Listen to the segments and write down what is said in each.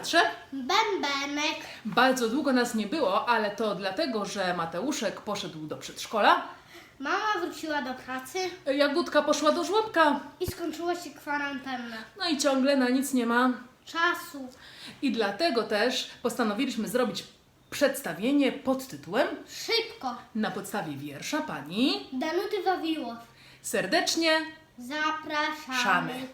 teatrze? Bębenek. Bardzo długo nas nie było, ale to dlatego, że Mateuszek poszedł do przedszkola, Mama wróciła do pracy Jagódka poszła do żłobka, i skończyła się kwarantanna. no i ciągle na nic nie ma. Czasu. I dlatego też postanowiliśmy zrobić przedstawienie pod tytułem Szybko. na podstawie wiersza pani Danuty Wawiło. Serdecznie Zapraszamy. Szamy.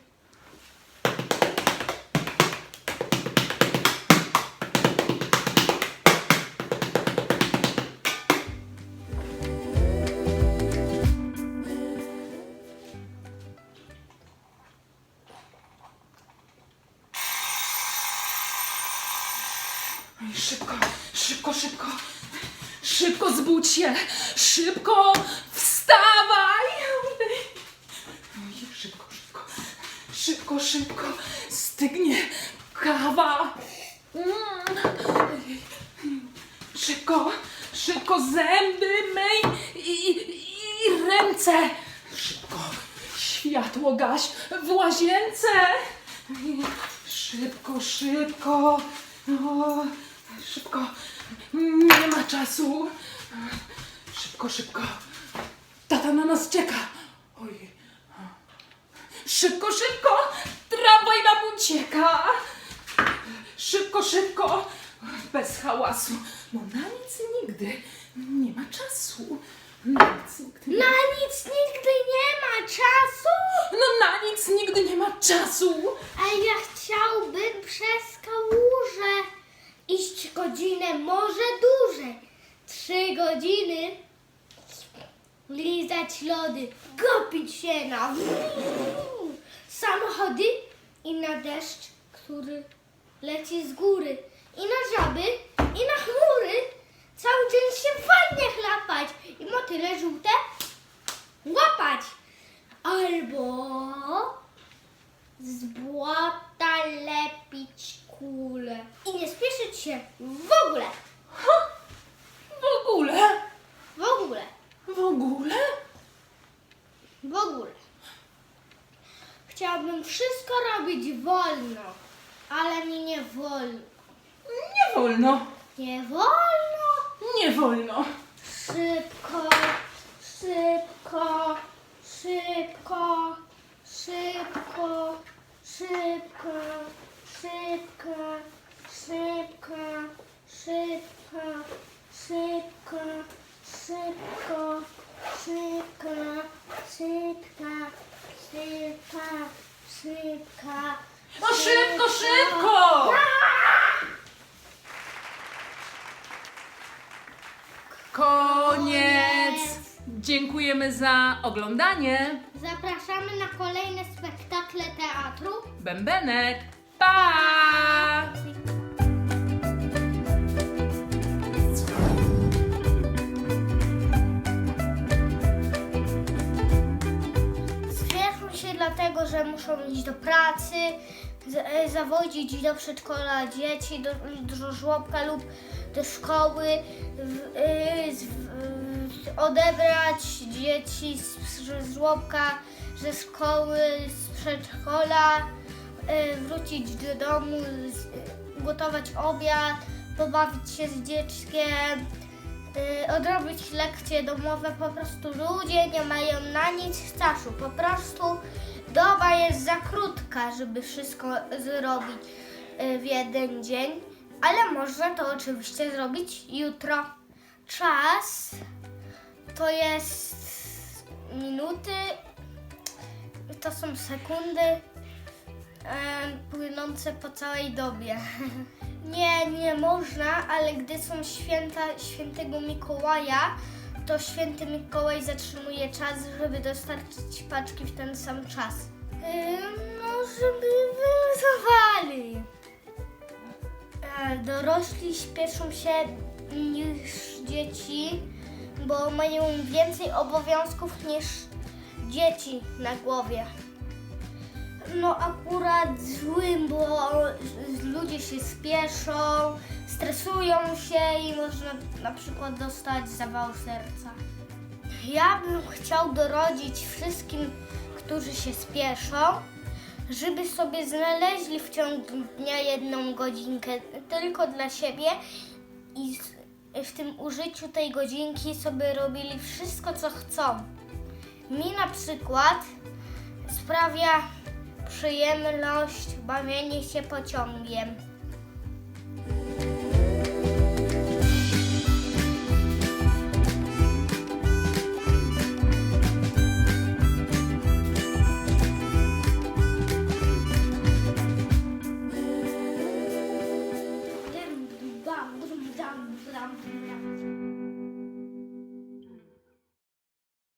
Szybko, szybko, szybko. Szybko zbudź się. Szybko wstawaj. Szybko, szybko. Szybko, szybko. Stygnie kawa. Szybko, szybko zęby myj i, i ręce. Szybko. Światło gaś w łazience. Szybko, szybko. Szybko. Nie ma czasu. Szybko, szybko. Tata na nas czeka. Oj. Szybko, szybko. Tramwaj nam ucieka. Szybko, szybko. Bez hałasu. No na nic nigdy nie ma czasu. Na nic nigdy nie Na nic nigdy nie ma czasu. No na nic nigdy nie ma czasu. A ja chciałbym przez godzinę, może dłużej. Trzy godziny lizać lody, gopić się na samochody i na deszcz, który leci z góry. I na żaby, i na chmury. Cały dzień się w wannie chlapać i motyle żółte łapać. Albo z błota lepić I nie spieszyć się w ogóle. Ha! W ogóle? W ogóle. W ogóle? W ogóle. Chciałabym wszystko robić wolno, ale mi nie wolno. Nie wolno. Nie wolno. Nie wolno. Szybko, szybko, szybko, szybko, szybko, szybko, szybko, szybko, szybko, szybko, szybko, szybka, szybka, szybka. No szybko, szybko! Koniec. Dziękujemy za oglądanie. Zapraszamy na kolejne spektakle teatru. Bębenek. Pa! Spieszą się dlatego, że muszą iść do pracy, e, zawodzić do przedszkola dzieci, do, do żłobka lub do szkoły, w, e, z, w, odebrać dzieci z, z żłobka, ze szkoły, z przedszkola, wrócić do domu, z, gotować obiad, pobawić się z dzieckiem, y, odrobić lekcje domowe. Po prostu ludzie nie mają na nic czasu. Po prostu doba jest za krótka, żeby wszystko zrobić y, w jeden dzień. Ale można to oczywiście zrobić jutro. Czas to jest minuty, to są sekundy płynące po całej dobie. Nie, nie można, ale gdy są święta świętego Mikołaja, to święty Mikołaj zatrzymuje czas, żeby dostarczyć paczki w ten sam czas. No, żeby wylosowali. E, Dorośli śpieszą się niż dzieci, bo mają więcej obowiązków niż dzieci na głowie. No akurat złym, bo ludzie się spieszą, stresują się i można na przykład dostać zawał serca. Ja bym chciał dorodzić wszystkim, którzy się spieszą, żeby sobie znaleźli w ciągu dnia jedną godzinkę tylko dla siebie i w tym użyciu tej godzinki sobie robili wszystko, co chcą. Mi na przykład sprawia przyjemność bawienie się pociągiem.